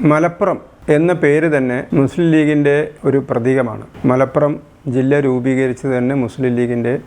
മലപ്പുറം എന്ന പേര് തന്നെ മുസ്ലിം ലീഗിന്റെ ഒരു പ്രതീകമാണ്. മലപ്പുറം ജില്ല രൂപീകരിച്ചത് തന്നെ മുസ്ലിം ലീഗിന്റെ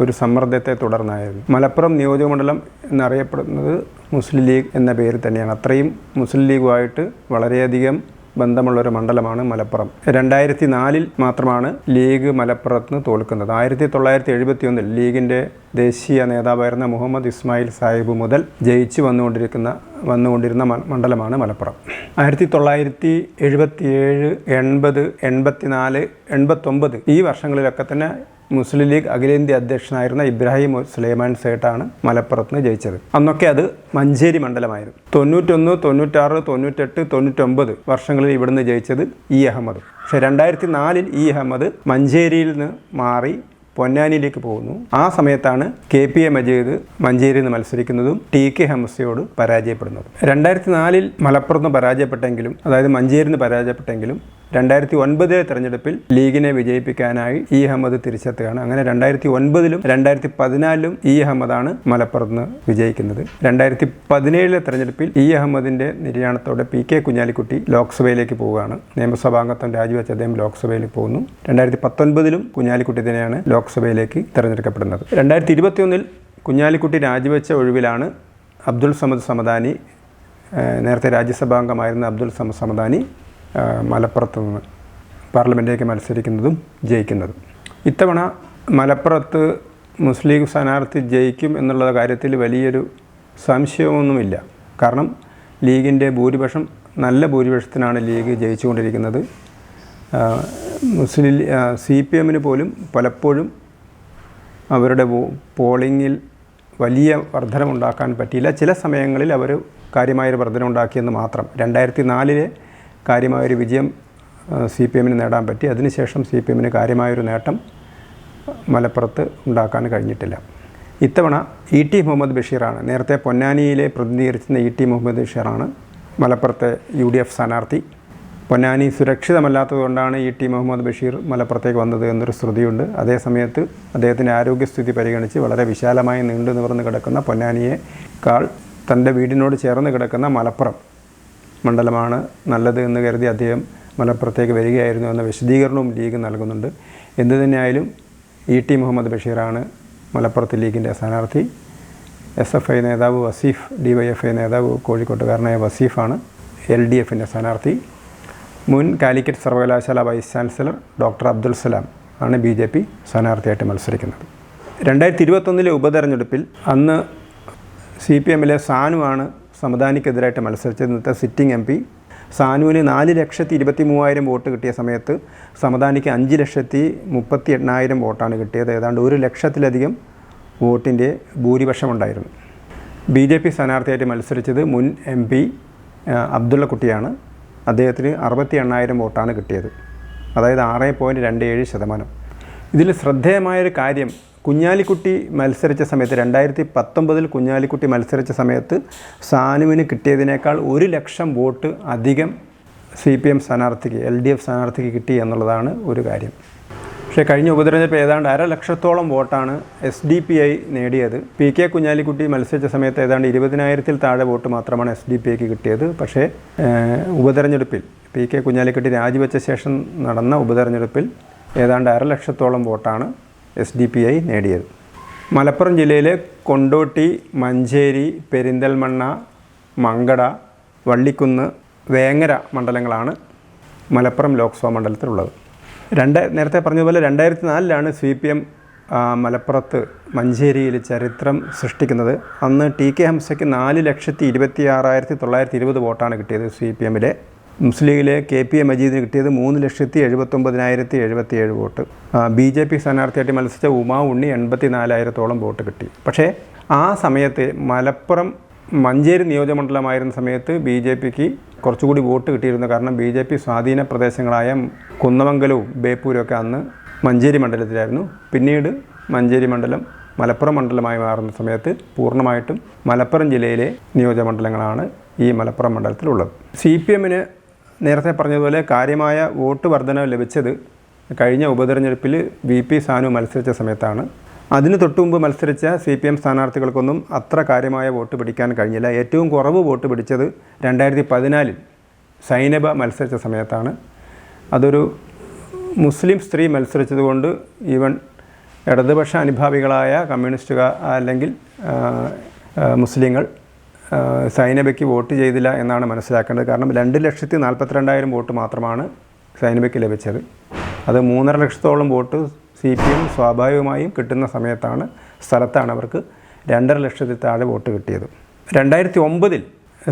ഒരു സമ്മർദ്ദത്തെ തുടർന്നായിരുന്നു. മലപ്പുറം നിയോജകമണ്ഡലം എന്നറിയപ്പെടുന്നത് മുസ്ലിം ലീഗ് എന്ന പേര് തന്നെയാണ്. അത്രയും മുസ്ലിം ലീഗുമായിട്ട് വളരെയധികം ബന്ധമുള്ള ഒരു മണ്ഡലമാണ് മലപ്പുറം. രണ്ടായിരത്തി നാലിൽ മാത്രമാണ് ലീഗ് മലപ്പുറത്ത് തോൽക്കുന്നത്. ആയിരത്തി തൊള്ളായിരത്തി എഴുപത്തി ഒന്നിൽ ലീഗിന്റെ ദേശീയ നേതാവായിരുന്ന മുഹമ്മദ് ഇസ്മായിൽ സാഹിബ് മുതൽ ജയിച്ചു വന്നുകൊണ്ടിരിക്കുന്ന വന്നുകൊണ്ടിരുന്ന മണ്ഡലമാണ് മലപ്പുറം. ആയിരത്തി തൊള്ളായിരത്തി എഴുപത്തിയേഴ് എൺപത് എൺപത്തിനാല് എൺപത്തൊമ്പത് ഈ വർഷങ്ങളിലൊക്കെ തന്നെ മുസ്ലിം ലീഗ് അഖിലേന്ത്യാ അധ്യക്ഷനായിരുന്ന ഇബ്രാഹിം സുലൈമാൻ സേട്ടാണ് മലപ്പുറത്ത് നിന്ന് ജയിച്ചത്. അന്നൊക്കെ അത് മഞ്ചേരി മണ്ഡലമായിരുന്നു. തൊണ്ണൂറ്റൊന്ന് തൊണ്ണൂറ്റാറ് തൊണ്ണൂറ്റെട്ട് തൊണ്ണൂറ്റൊമ്പത് വർഷങ്ങളിൽ ഇവിടുന്ന് ജയിച്ചത് ഇ. അഹമ്മദ്. പക്ഷേ രണ്ടായിരത്തി നാലിൽ ഇ. അഹമ്മദ് മഞ്ചേരിയിൽ നിന്ന് മാറി പൊന്നാനിയിലേക്ക് പോകുന്നു. ആ സമയത്താണ് കെ. പി. എ. മജീദ് മഞ്ചേരിയിൽ നിന്ന് മത്സരിക്കുന്നതും ടി. കെ. ഹംസയോട് പരാജയപ്പെടുന്നതും. രണ്ടായിരത്തി നാലിൽ മലപ്പുറത്ത് പരാജയപ്പെട്ടെങ്കിലും അതായത് മഞ്ചേരിയിൽ പരാജയപ്പെട്ടെങ്കിലും രണ്ടായിരത്തി ഒൻപതിലെ തെരഞ്ഞെടുപ്പിൽ ലീഗിനെ വിജയിപ്പിക്കാനായി ഇ അഹമ്മദ് തിരിച്ചെത്തുകയാണ്. അങ്ങനെ രണ്ടായിരത്തി ഒൻപതിലും രണ്ടായിരത്തി പതിനാലിലും ഇ അഹമ്മദാണ് മലപ്പുറത്ത് വിജയിക്കുന്നത്. രണ്ടായിരത്തി പതിനേഴിലെ തെരഞ്ഞെടുപ്പിൽ ഇ അഹമ്മദിന്റെ നിര്യാണത്തോടെ പി കെ കുഞ്ഞാലിക്കുട്ടി ലോക്സഭയിലേക്ക് പോവുകയാണ്. നിയമസഭാംഗത്വം രാജിവെച്ച് അദ്ദേഹം ലോക്സഭയിൽ പോകുന്നു. രണ്ടായിരത്തി പത്തൊൻപതിലും കുഞ്ഞാലിക്കുട്ടി തന്നെയാണ് ലോക്സഭയിലേക്ക് തെരഞ്ഞെടുക്കപ്പെടുന്നത്. രണ്ടായിരത്തി ഇരുപത്തിയൊന്നിൽ കുഞ്ഞാലിക്കുട്ടി രാജിവെച്ച ഒഴിവിലാണ് അബ്ദുൾ സമദ് സമദാനി നേരത്തെ രാജ്യസഭാംഗമായിരുന്ന അബ്ദുൾ സമദ് സമദാനി മലപ്പുറത്ത് നിന്ന് പാർലമെന്റിലേക്ക് മത്സരിക്കുന്നതും ജയിക്കുന്നതും. ഇത്തവണ മലപ്പുറത്ത് മുസ്ലിം ലീഗ് സ്ഥാനാർത്ഥി ജയിക്കും എന്നുള്ള കാര്യത്തിൽ വലിയൊരു സംശയമൊന്നുമില്ല. കാരണം ലീഗിന്റെ ഭൂരിപക്ഷം നല്ല ഭൂരിപക്ഷത്തിനാണ് ലീഗ് ജയിച്ചുകൊണ്ടിരിക്കുന്നത്. മുസ്ലിം സി പി എമ്മിന് പോലും പലപ്പോഴും അവരുടെ പോളിങ്ങിൽ വലിയ വർധനമുണ്ടാക്കാൻ പറ്റിയില്ല. ചില സമയങ്ങളിൽ അവർ കാര്യമായൊരു വർധനമുണ്ടാക്കിയെന്ന് മാത്രം. രണ്ടായിരത്തി നാലിലെ കാര്യമായൊരു വിജയം സി പി എമ്മിന് നേടാൻ പറ്റി. അതിനുശേഷം സി പി എമ്മിന് കാര്യമായൊരു നേട്ടം മലപ്പുറത്ത് ഉണ്ടാക്കാൻ കഴിഞ്ഞിട്ടില്ല. ഇത്തവണ ഇ ടി മുഹമ്മദ് ബഷീറാണ് നേരത്തെ പൊന്നാനിയിലെ പ്രതിനിധീകരിച്ചിരുന്ന ഇ ടി മുഹമ്മദ് ബഷീറാണ് മലപ്പുറത്തെ യു ഡി എഫ് സ്ഥാനാർത്ഥി. പൊന്നാനി സുരക്ഷിതമല്ലാത്തതുകൊണ്ടാണ് ഇ ടി മുഹമ്മദ് ബഷീർ മലപ്പുറത്തേക്ക് വന്നത് എന്നൊരു ശ്രുതിയുണ്ട്. അതേസമയത്ത് അദ്ദേഹത്തിന്റെ ആരോഗ്യസ്ഥിതി പരിഗണിച്ച് വളരെ വിശാലമായി നീണ്ടു നിവർന്ന് കിടക്കുന്ന പൊന്നാനിയേക്കാൾ തന്റെ വീടിനോട് ചേർന്ന് കിടക്കുന്ന മലപ്പുറം മണ്ഡലമാണ് നല്ലത് എന്ന് കരുതി അദ്ദേഹം മലപ്പുറത്തേക്ക് വരികയായിരുന്നു എന്ന വിശദീകരണവും ലീഗ് നൽകുന്നുണ്ട്. എന്തു തന്നെയായാലും ഇ ടി മുഹമ്മദ് ബഷീറാണ് മലപ്പുറത്ത് ലീഗിന്റെ സ്ഥാനാർത്ഥി. എസ് എഫ് ഐ നേതാവ് Vaseef D Y F I നേതാവ് കോഴിക്കോട്ടുകാരനായ വസീഫാണ് എൽ ഡി എഫിന്റെ സ്ഥാനാർത്ഥി. മുൻ കാലിക്കറ്റ് സർവകലാശാല vice chancellor doctor Abdul Salam ആണ് ബി ജെ പി സ്ഥാനാർത്ഥിയായിട്ട് മത്സരിക്കുന്നത്. രണ്ടായിരത്തി ഇരുപത്തൊന്നിലെ ഉപതെരഞ്ഞെടുപ്പിൽ അന്ന് സി പി എമ്മിലെ സാനുവാണ് സമദാനിക്കെതിരായിട്ട് മത്സരിച്ചത് ഇന്നത്തെ സിറ്റിംഗ് എം പി. സാനുവിന് നാല് ലക്ഷത്തി ഇരുപത്തി മൂവായിരം വോട്ട് കിട്ടിയ സമയത്ത് സമദാനിക്ക് അഞ്ച് ലക്ഷത്തി മുപ്പത്തി എണ്ണായിരം വോട്ടാണ് കിട്ടിയത്. ഏതാണ്ട് ഒരു ലക്ഷത്തിലധികം വോട്ടിന്റെ ഭൂരിപക്ഷമുണ്ടായിരുന്നു. ബി ജെ പി സ്ഥാനാർത്ഥിയായിട്ട് മത്സരിച്ചത് മുൻ എം പി അബ്ദുള്ളക്കുട്ടിയാണ്. അദ്ദേഹത്തിന് അറുപത്തി എണ്ണായിരം വോട്ടാണ് കിട്ടിയത്. അതായത് ആറ് പോയിന്റ് രണ്ട് ഏഴ് ശതമാനം. ഇതിൽ ശ്രദ്ധേയമായൊരു കാര്യം കുഞ്ഞാലിക്കുട്ടി മത്സരിച്ച സമയത്ത് രണ്ടായിരത്തി പത്തൊമ്പതിൽ കുഞ്ഞാലിക്കുട്ടി മത്സരിച്ച സമയത്ത് സാനുവിന് കിട്ടിയതിനേക്കാൾ ഒരു ലക്ഷം വോട്ട് അധികം സി പി എം സ്ഥാനാർത്ഥിക്ക് എൽ ഡി എഫ് സ്ഥാനാർത്ഥിക്ക് കിട്ടി എന്നുള്ളതാണ് ഒരു കാര്യം. പക്ഷേ കഴിഞ്ഞ ഉപതെരഞ്ഞെടുപ്പ് ഏതാണ്ട് അര ലക്ഷത്തോളം വോട്ടാണ് എസ് ഡി പി ഐ നേടിയത്. പി കെ കുഞ്ഞാലിക്കുട്ടി മത്സരിച്ച സമയത്ത് ഏതാണ്ട് ഇരുപതിനായിരത്തിൽ താഴെ വോട്ട് മാത്രമാണ് എസ് ഡി പി ഐക്ക് കിട്ടിയത്. പക്ഷേ ഉപതെരഞ്ഞെടുപ്പിൽ പി കെ കുഞ്ഞാലിക്കുട്ടി രാജിവെച്ച ശേഷം നടന്ന ഉപതെരഞ്ഞെടുപ്പിൽ ഏതാണ്ട് അര ലക്ഷത്തോളം വോട്ടാണ് എസ് ഡി പി ഐ നേടിയത്. മലപ്പുറം ജില്ലയിലെ കൊണ്ടോട്ടി മഞ്ചേരി പെരിന്തൽമണ്ണ മങ്കട വള്ളിക്കുന്ന് വേങ്ങര മണ്ഡലങ്ങളാണ് മലപ്പുറം ലോക്സഭാ മണ്ഡലത്തിലുള്ളത്. രണ്ട് നേരത്തെ പറഞ്ഞതുപോലെ രണ്ടായിരത്തി നാലിലാണ് സി പി എം മലപ്പുറത്ത് മഞ്ചേരിയിൽ ചരിത്രം സൃഷ്ടിക്കുന്നത്. അന്ന് ടി കെ ഹംസയ്ക്ക് നാല് ലക്ഷത്തി ഇരുപത്തി ആറായിരത്തി തൊള്ളായിരത്തി ഇരുപത് വോട്ടാണ് കിട്ടിയത് സി പി എമ്മിലെ. മുസ്ലിം ലീഗിലെ കെ പി എ മജീദിന് കിട്ടിയത് മൂന്ന് ലക്ഷത്തി എഴുപത്തൊമ്പതിനായിരത്തി എഴുപത്തി ഏഴ് വോട്ട് ബി ജെ പി സ്ഥാനാർത്ഥിയായിട്ട് മത്സരിച്ച ഉമാ ഉണ്ണി എൺപത്തി നാലായിരത്തോളം വോട്ട് കിട്ടി. പക്ഷേ ആ സമയത്ത് മലപ്പുറം മഞ്ചേരി നിയോജകമണ്ഡലമായിരുന്ന സമയത്ത് ബി ജെ പിക്ക് കുറച്ചുകൂടി വോട്ട് കിട്ടിയിരുന്നു. കാരണം ബി ജെ പി സ്വാധീന പ്രദേശങ്ങളായ കുന്നമംഗലവും ബേപ്പൂരും ഒക്കെ അന്ന് മഞ്ചേരി മണ്ഡലത്തിലായിരുന്നു. പിന്നീട് മഞ്ചേരി മണ്ഡലം മലപ്പുറം മണ്ഡലമായി മാറുന്ന സമയത്ത് പൂർണമായിട്ടും മലപ്പുറം ജില്ലയിലെ നിയോജകമണ്ഡലങ്ങളാണ് ഈ മലപ്പുറം മണ്ഡലത്തിലുള്ളത്. സി പി എമ്മിന് നേരത്തെ പറഞ്ഞതുപോലെ കാര്യമായ വോട്ട് വർധന ലഭിച്ചത് കഴിഞ്ഞ ഉപതെരഞ്ഞെടുപ്പിൽ വി പി സാനു മത്സരിച്ച സമയത്താണ്. അതിന് തൊട്ടുമുമ്പ് മത്സരിച്ച സി പി എം സ്ഥാനാർത്ഥികൾക്കൊന്നും അത്ര കാര്യമായ വോട്ട് പിടിക്കാൻ കഴിഞ്ഞില്ല. ഏറ്റവും കുറവ് വോട്ട് പിടിച്ചത് രണ്ടായിരത്തി പതിനാലിൽ സൈനബ മത്സരിച്ച സമയത്താണ്. അതൊരു മുസ്ലിം സ്ത്രീ മത്സരിച്ചതുകൊണ്ട് ഈവൻ ഇടതുപക്ഷ അനുഭാവികളായ കമ്മ്യൂണിസ്റ്റുകാർ അല്ലെങ്കിൽ മുസ്ലിങ്ങൾ സൈനബയ്ക്ക് വോട്ട് ചെയ്തില്ല എന്നാണ് മനസ്സിലാക്കേണ്ടത്. കാരണം രണ്ട് ലക്ഷത്തി നാൽപ്പത്തിരണ്ടായിരം വോട്ട് മാത്രമാണ് സൈനബയ്ക്ക് ലഭിച്ചത്. അത് മൂന്നര ലക്ഷത്തോളം വോട്ട് സി പി എം സ്വാഭാവികമായും കിട്ടുന്ന സമയത്താണ് സ്ഥലത്താണ് അവർക്ക് രണ്ടര ലക്ഷത്തിൽ താഴെ വോട്ട് കിട്ടിയത്. രണ്ടായിരത്തി ഒമ്പതിൽ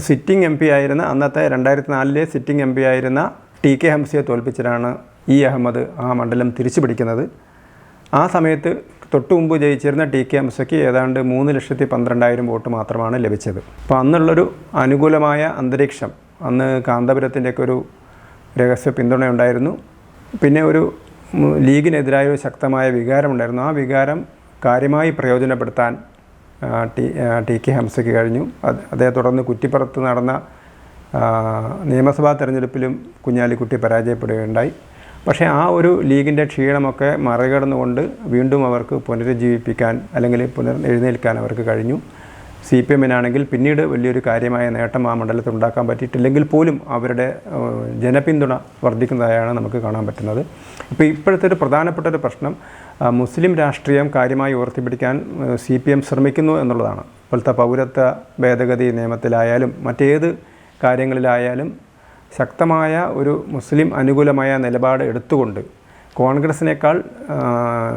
സിറ്റിംഗ് എം പി ആയിരുന്ന അന്നത്തെ രണ്ടായിരത്തി നാലിലെ സിറ്റിംഗ് എം പി ആയിരുന്ന ടി കെ ഹംസയെ തോൽപ്പിച്ചിട്ടാണ് ഇ അഹമ്മദ് ആ മണ്ഡലം തിരിച്ചു പിടിക്കുന്നത് ആ സമയത്ത് തൊട്ടു മുമ്പ് ജയിച്ചിരുന്ന ടി കെ എംസയ്ക്ക് ഏതാണ്ട് മൂന്ന് ലക്ഷത്തി പന്ത്രണ്ടായിരം വോട്ട് മാത്രമാണ് ലഭിച്ചത്. അപ്പോൾ അന്നുള്ളൊരു അനുകൂലമായ അന്തരീക്ഷം അന്ന് കാന്തപുരത്തിന്റെയൊക്കെ ഒരു രഹസ്യ പിന്തുണയുണ്ടായിരുന്നു. പിന്നെ ഒരു ലീഗിനെതിരായ ഒരു ശക്തമായ വികാരമുണ്ടായിരുന്നു. ആ വികാരം കാര്യമായി പ്രയോജനപ്പെടുത്താൻ ടി ടി കെ ഹംസയ്ക്ക് കഴിഞ്ഞു. അതേ തുടർന്ന് കുറ്റിപ്പുറത്ത് നടന്ന നിയമസഭാ തെരഞ്ഞെടുപ്പിലും കുഞ്ഞാലിക്കുട്ടി പരാജയപ്പെടുകയുണ്ടായി. പക്ഷേ ആ ഒരു ലീഗിന്റെ ക്ഷീണമൊക്കെ മറികടന്നുകൊണ്ട് വീണ്ടും അവർക്ക് പുനരുജ്ജീവിപ്പിക്കാൻ അല്ലെങ്കിൽ പുനർ എഴുന്നേൽക്കാൻ അവർക്ക് കഴിഞ്ഞു. സി പി എമ്മിനാണെങ്കിൽ പിന്നീട് വലിയൊരു കാര്യമായ നേട്ടം ആ മണ്ഡലത്തിൽ ഉണ്ടാക്കാൻ പറ്റിയിട്ടില്ലെങ്കിൽ പോലും അവരുടെ ജനപിന്തുണ വർദ്ധിക്കുന്നതായാണ് നമുക്ക് കാണാൻ പറ്റുന്നത്. ഇപ്പോൾ ഇപ്പോഴത്തെ ഒരു പ്രധാനപ്പെട്ട ഒരു പ്രശ്നം മുസ്ലിം രാഷ്ട്രീയം കാര്യമായി ഉയർത്തിപ്പിടിക്കാൻ സി പി എം ശ്രമിക്കുന്നു എന്നുള്ളതാണ്. ഇപ്പോഴത്തെ പൗരത്വ ഭേദഗതി നിയമത്തിലായാലും മറ്റേത് കാര്യങ്ങളിലായാലും ശക്തമായ ഒരു മുസ്ലിം അനുകൂലമായ നിലപാട് എടുത്തുകൊണ്ട് കോൺഗ്രസിനേക്കാൾ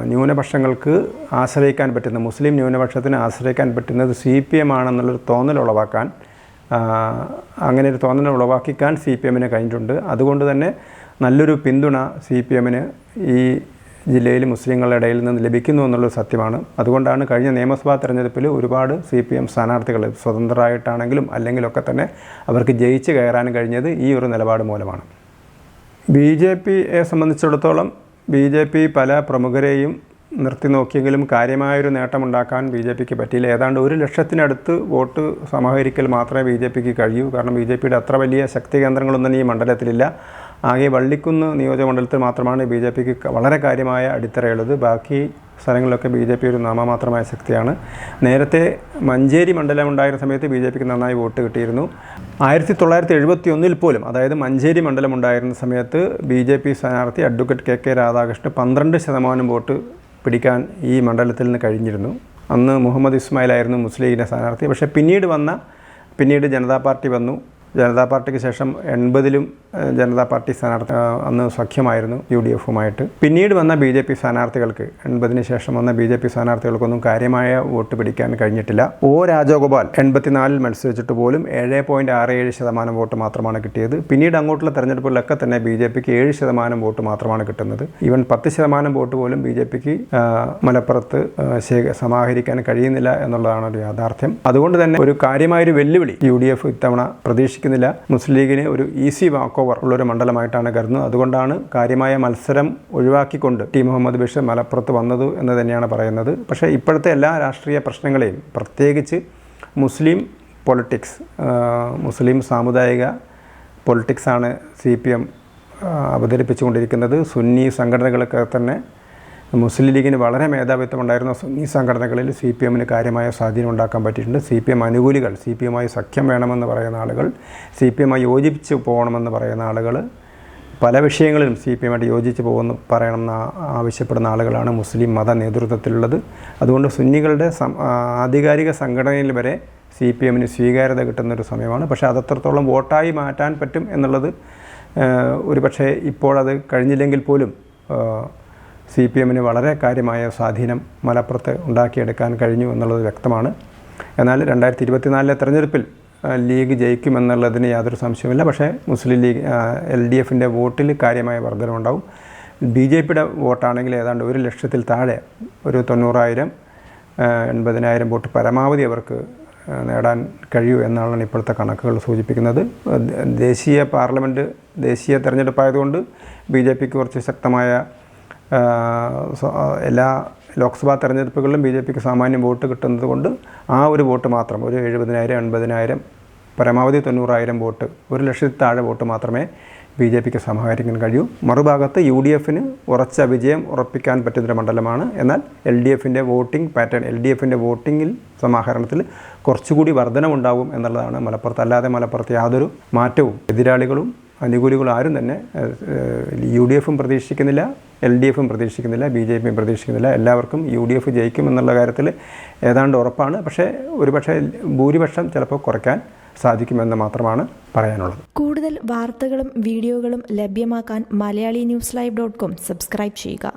ന്യൂനപക്ഷങ്ങൾക്ക് ആശ്രയിക്കാൻ പറ്റുന്ന മുസ്ലിം ന്യൂനപക്ഷത്തിന് ആശ്രയിക്കാൻ പറ്റുന്നത് സി പി എം ആണെന്നുള്ളൊരു തോന്നൽ ഉളവാക്കാൻ അങ്ങനെ ഒരു തോന്നൽ ഉളവാക്കിക്കാൻ സി പി എമ്മിന് കഴിഞ്ഞിട്ടുണ്ട്. അതുകൊണ്ട് തന്നെ നല്ലൊരു പിന്തുണ സി പി എമ്മിന് ഈ ജില്ലയിൽ മുസ്ലിങ്ങളുടെ ഇടയിൽ നിന്ന് ലഭിക്കുന്നു എന്നുള്ളത് സത്യമാണ്. അതുകൊണ്ടാണ് കഴിഞ്ഞ നിയമസഭാ തെരഞ്ഞെടുപ്പിൽ ഒരുപാട് സി പി എം സ്ഥാനാർത്ഥികൾ സ്വതന്ത്രരായിട്ടാണെങ്കിലും അല്ലെങ്കിലൊക്കെ തന്നെ അവർക്ക് ജയിച്ച് കയറാൻ കഴിഞ്ഞത് ഈ ഒരു നിലപാട് മൂലമാണ്. ബി ജെ പിയെ സംബന്ധിച്ചിടത്തോളം ബി ജെ പി പല പ്രമുഖരെയും നിർത്തി നോക്കിയെങ്കിലും കാര്യമായൊരു നേട്ടമുണ്ടാക്കാൻ ബി ജെ പിക്ക് പറ്റിയില്ല. ഏതാണ്ട് ഒരു ലക്ഷത്തിനടുത്ത് വോട്ട് സമാഹരിക്കൽ മാത്രമേ ബി ജെ പിക്ക് കഴിയൂ. കാരണം ബി ജെ പിയുടെ അത്ര വലിയ ശക്തി കേന്ദ്രങ്ങളൊന്നും ഈ മണ്ഡലത്തിലില്ല. ആകെ വള്ളിക്കുന്ന് നിയോജകമണ്ഡലത്തിൽ മാത്രമാണ് ബി ജെ പിക്ക് വളരെ കാര്യമായ അടിത്തറയുള്ളത്. ബാക്കി സ്ഥലങ്ങളിലൊക്കെ ബി ജെ പി ഒരു നാമമാത്രമായ ശക്തിയാണ്. നേരത്തെ മഞ്ചേരി മണ്ഡലം ഉണ്ടായിരുന്ന സമയത്ത് ബി ജെ പിക്ക് നന്നായി വോട്ട് കിട്ടിയിരുന്നു. ആയിരത്തി തൊള്ളായിരത്തി എഴുപത്തി ഒന്നിൽ പോലും അതായത് മഞ്ചേരി മണ്ഡലം ഉണ്ടായിരുന്ന സമയത്ത് ബി ജെ പി സ്ഥാനാർത്ഥി അഡ്വക്കേറ്റ് കെ കെ രാധാകൃഷ്ണൻ പന്ത്രണ്ട് ശതമാനം വോട്ട് പിടിക്കാൻ ഈ മണ്ഡലത്തിൽ നിന്ന് കഴിഞ്ഞിരുന്നു. അന്ന് മുഹമ്മദ് ഇസ്മായിൽ ആയിരുന്നു മുസ്ലിം ലീഗിന്റെ സ്ഥാനാർത്ഥി. പക്ഷേ പിന്നീട് വന്ന പിന്നീട് ജനതാ പാർട്ടി വന്നു. ജനതാ പാർട്ടിക്ക് ശേഷം എൺപതിലും ജനതാ പാർട്ടി സ്ഥാനാർത്ഥി അന്ന് സഖ്യമായിരുന്നു യു ഡി എഫുമായിട്ട് പിന്നീട് വന്ന ബി ജെ പി സ്ഥാനാർത്ഥികൾക്ക് എൺപതിന് ശേഷം വന്ന ബി ജെ പി സ്ഥാനാർത്ഥികൾക്കൊന്നും കാര്യമായ വോട്ട് പിടിക്കാൻ കഴിഞ്ഞിട്ടില്ല. ഒ രാജഗോപാൽ എൺപത്തിനാലിൽ മത്സരിച്ചിട്ട് പോലും ഏഴ് പോയിന്റ് ആറ് ഏഴ് ശതമാനം വോട്ട് മാത്രമാണ് കിട്ടിയത്. പിന്നീട് അങ്ങോട്ടുള്ള തെരഞ്ഞെടുപ്പുകളിലൊക്കെ തന്നെ ബി ജെ പിക്ക് ഏഴ് ശതമാനം വോട്ട് മാത്രമാണ് കിട്ടുന്നത്. ഈവൻ പത്ത് ശതമാനം വോട്ട് പോലും ബി ജെ പിക്ക് മലപ്പുറത്ത് സമാഹരിക്കാൻ കഴിയുന്നില്ല എന്നുള്ളതാണ് ഒരു യാഥാർത്ഥ്യം. അതുകൊണ്ട് തന്നെ ഒരു കാര്യമായൊരു വെല്ലുവിളി യു ഡി എഫ് ഇത്തവണ പ്രതീക്ഷിക്കുന്നില്ല മുസ്ലിം ലീഗിന് ഒരു ഈസി വാക്ക് ഓവർ ഉള്ളൊരു മണ്ഡലമായിട്ടാണ് കരുതുന്നത്. അതുകൊണ്ടാണ് കാര്യമായ മത്സരം ഒഴിവാക്കിക്കൊണ്ട് ടി. മുഹമ്മദ് ബഷീർ മലപ്പുറത്ത് വന്നത് എന്ന് തന്നെയാണ് പറയുന്നത്. പക്ഷേ ഇപ്പോഴത്തെ എല്ലാ രാഷ്ട്രീയ പ്രശ്നങ്ങളെയും പ്രത്യേകിച്ച് മുസ്ലിം പൊളിറ്റിക്സ് മുസ്ലിം സാമുദായിക പൊളിറ്റിക്സാണ് സി പി എം അവതരിപ്പിച്ചുകൊണ്ടിരിക്കുന്നത്. സുന്നി സംഘടനകളൊക്കെ തന്നെ മുസ്ലിം ലീഗിന് വളരെ മേധാവിത്വം ഉണ്ടായിരുന്ന സുന്നി സംഘടനകളിൽ സി പി എമ്മിന് കാര്യമായ സ്വാധീനം ഉണ്ടാക്കാൻ പറ്റിയിട്ടുണ്ട്. സി പി എം അനുകൂലികൾ സി പി എമ്മായി സഖ്യം വേണമെന്ന് പറയുന്ന ആളുകൾ സി പി എമ്മായി യോജിപ്പിച്ച് പോകണമെന്ന് പറയുന്ന ആളുകൾ പല വിഷയങ്ങളിലും സി പി എമ്മായിട്ട് യോജിച്ച് പോകുമെന്ന് പറയണമെന്ന് ആവശ്യപ്പെടുന്ന ആളുകളാണ് മുസ്ലിം മത നേതൃത്വത്തിലുള്ളത്. അതുകൊണ്ട് സുന്നികളുടെ ആധികാരിക സംഘടനയിൽ വരെ സി പി എമ്മിന് സ്വീകാര്യത കിട്ടുന്നൊരു സമയമാണ്. പക്ഷേ അതത്രത്തോളം വോട്ടായി മാറ്റാൻ പറ്റും എന്നുള്ളത് ഒരു പക്ഷേ ഇപ്പോഴത് കഴിഞ്ഞില്ലെങ്കിൽ പോലും സി പി എമ്മിന് വളരെ കാര്യമായ സ്വാധീനം മലപ്പുറത്ത് ഉണ്ടാക്കിയെടുക്കാൻ കഴിഞ്ഞു എന്നുള്ളത് വ്യക്തമാണ്. എന്നാൽ രണ്ടായിരത്തി ഇരുപത്തിനാലിലെ തെരഞ്ഞെടുപ്പിൽ ലീഗ് ജയിക്കുമെന്നുള്ളതിന് യാതൊരു സംശയവുമില്ല. പക്ഷേ മുസ്ലിം ലീഗ് എൽ ഡി എഫിന്റെ വോട്ടിൽ കാര്യമായ വർധനമുണ്ടാവും ബി ജെ പിയുടെ വോട്ടാണെങ്കിൽ ഏതാണ്ട് ഒരു ലക്ഷത്തിൽ താഴെ ഒരു തൊണ്ണൂറായിരം എൺപതിനായിരം വോട്ട് പരമാവധി അവർക്ക് നേടാൻ കഴിയൂ എന്നാണ് ഇപ്പോഴത്തെ കണക്കുകൾ സൂചിപ്പിക്കുന്നത്. ദേശീയ പാർലമെന്റ് ദേശീയ തെരഞ്ഞെടുപ്പായതുകൊണ്ട് ബി ജെ പിക്ക് കുറച്ച് ശക്തമായ എല്ലാ ലോക്സഭാ തെരഞ്ഞെടുപ്പുകളിലും ബി ജെ പിക്ക് സാമാന്യം വോട്ട് കിട്ടുന്നത് കൊണ്ട് ആ ഒരു വോട്ട് മാത്രം ഒരു എഴുപതിനായിരം എൺപതിനായിരം പരമാവധി തൊണ്ണൂറായിരം വോട്ട് ഒരു ലക്ഷത്തിൽ താഴെ വോട്ട് മാത്രമേ ബി ജെ പിക്ക് സമാഹരിക്കാൻ കഴിയൂ. മറുഭാഗത്ത് യു ഡി എഫിന് ഉറച്ച വിജയം ഉറപ്പിക്കാൻ പറ്റുന്നൊരു മണ്ഡലമാണ്. എന്നാൽ എൽ ഡി എഫിന്റെ വോട്ടിംഗ് പാറ്റേൺ എൽ ഡി എഫിന്റെ വോട്ടിങ്ങിൽ സമാഹരണത്തിൽ കുറച്ചുകൂടി വർധനമുണ്ടാകും എന്നുള്ളതാണ് മലപ്പുറത്ത്. അല്ലാതെ മലപ്പുറത്ത് യാതൊരു മാറ്റവും എതിരാളികളും അനുകൂലികളും ആരും തന്നെ യു ഡി എഫും പ്രതീക്ഷിക്കുന്നില്ല എൽ ഡി എഫും പ്രതീക്ഷിക്കുന്നില്ല ബി ജെ പിയും പ്രതീക്ഷിക്കുന്നില്ല. എല്ലാവർക്കും യു ഡി എഫ് ജയിക്കും എന്നുള്ള കാര്യത്തിൽ ഏതാണ്ട് ഉറപ്പാണ്. പക്ഷേ ഒരുപക്ഷെ ഭൂരിപക്ഷം ചിലപ്പോൾ കുറയ്ക്കാൻ സാധിക്കുമെന്ന് മാത്രമാണ് പറയാനുള്ളത്. കൂടുതൽ വാർത്തകളും വീഡിയോകളും ലഭ്യമാക്കാൻ Malayali news live dot com subscribe ചെയ്യുക.